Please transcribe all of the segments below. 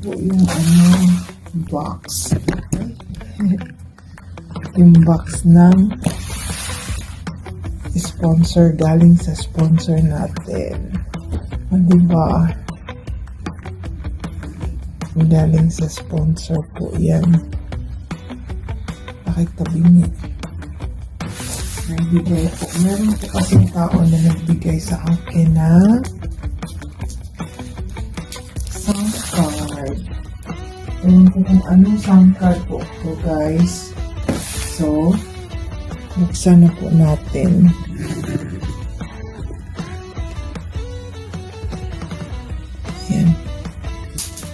po yung ano, box. yung box ng sponsor galing sa sponsor natin. O, diba? Galing sa sponsor po yan. Pakitabi niya. Nagbigay po. Meron po kasi tao na nagbigay sa akin na Ewan ko kung anong sound card po ito guys. So, buksan na po natin. Yan.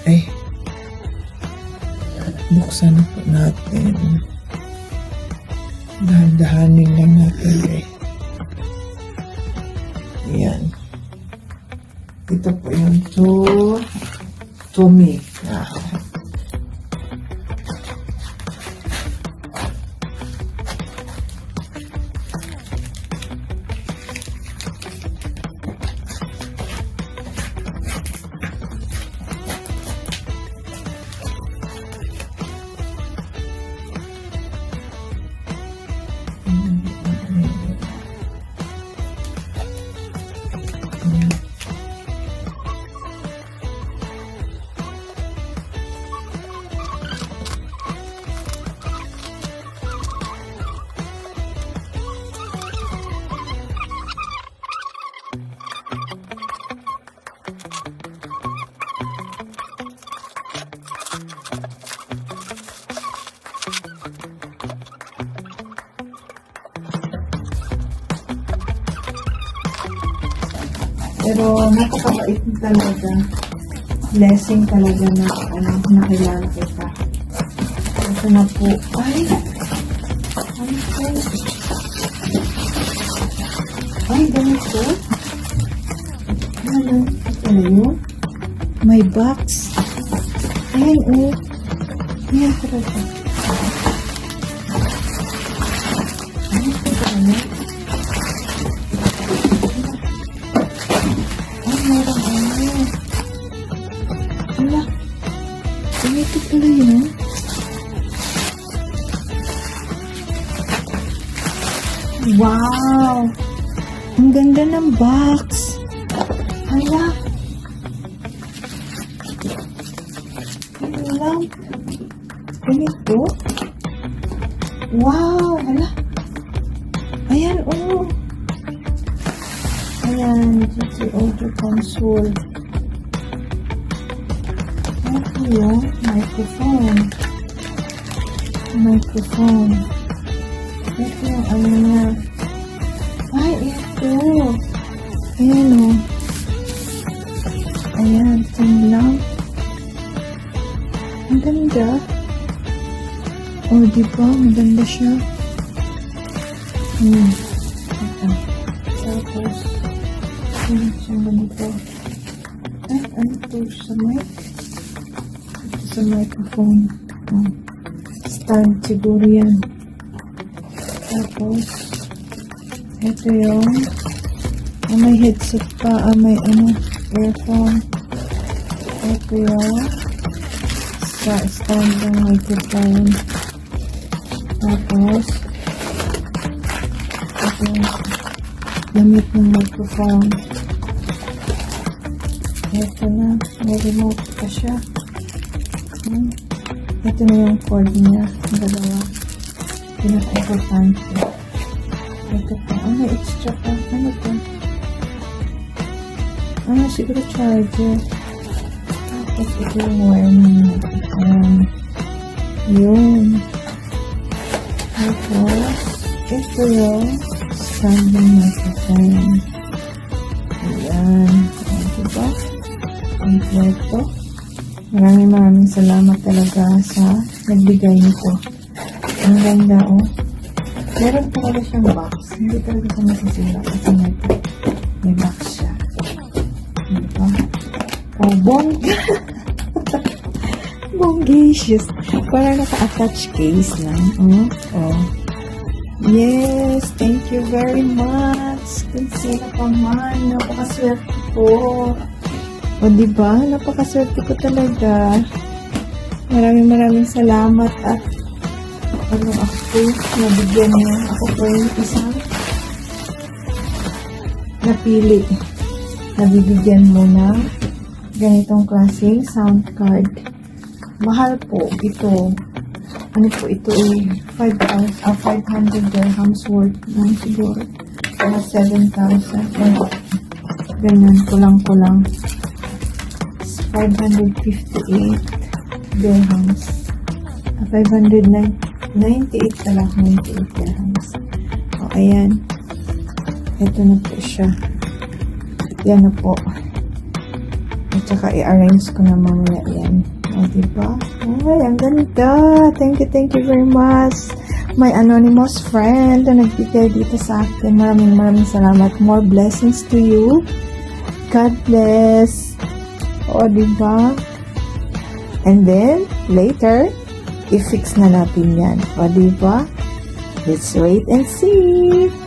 Ay. Buksan na po natin. Dahan-dahanin lang natin eh. Yan. Ito po yung to, to. Ah. Pero napakabait talaga. Blessing talaga na ano, nakilala kita. Ito na po. Ay! Ano po? Ay, ganito? Ano? Ito na yun? May box. Ayan, oh. Ayan talaga. Wow! Ang ganda ng box. Hala. Ano lang? Ganito? Wow! Hala. Ayan, oh. Ayan, GT Audio Console. Ito yung microphone. Microphone. Ito ano niya. Ay, ito. Ayan o. Ayan, ito lang. Ang ganda. O, oh, diba? Maganda siya. Hmm. Ito. Tapos, ano siyang ganito? Ay, ano to sa mic? Ito sa microphone. Oh. Stand siguro yan. Tapos, ito yung, ah, may headset pa, ah, may ano, earphone. Ito yung, sa stand ng microphone. Tapos, ito yung, gamit ng microphone. Ito na, may remote pa siya. Hmm. Ito na yung cord niya, dalawa. Pinaka-importante. Ito ah, may extra pa. Ano to? Ano, siguro charger. Tapos ito yung wire ng microphone. Yun. Tapos, ito yung standing microphone. Ayan. Ayan, diba? Kompleto. Maraming maraming salamat talaga sa nagbigay nito. Ang ganda, oh. Meron talaga siyang box. Hindi talaga siya masisira kasi may, may box siya. Diba? Oh, bongga. Bongacious. Parang naka-attach case lang. Oh, oh. Yes, thank you very much. Kung sino pa man, napakaswerte po. O, di ba? Napakaswerte ko talaga. Maraming maraming salamat at ano ako, nabigyan niya ako po yung isang napili. Nabibigyan mo ng ganitong klaseng sound card. Mahal po ito. Ano po ito eh, 5,000, uh, 500 dirhams worth ng siguro. Mga 7,000. Ganyan, kulang-kulang. 558 dirhams. Ah, 509 98 pala. 98 grams. O, ayan. Ito na po siya. Yan na po. At saka i-arrange ko na mamaya yan. O, diba? Ay, ang ganda. Thank you, thank you very much. My anonymous friend na nagbigay dito sa akin. Maraming maraming salamat. More blessings to you. God bless. O, diba? And then, later, i-fix na natin yan. O, diba? Let's wait and see.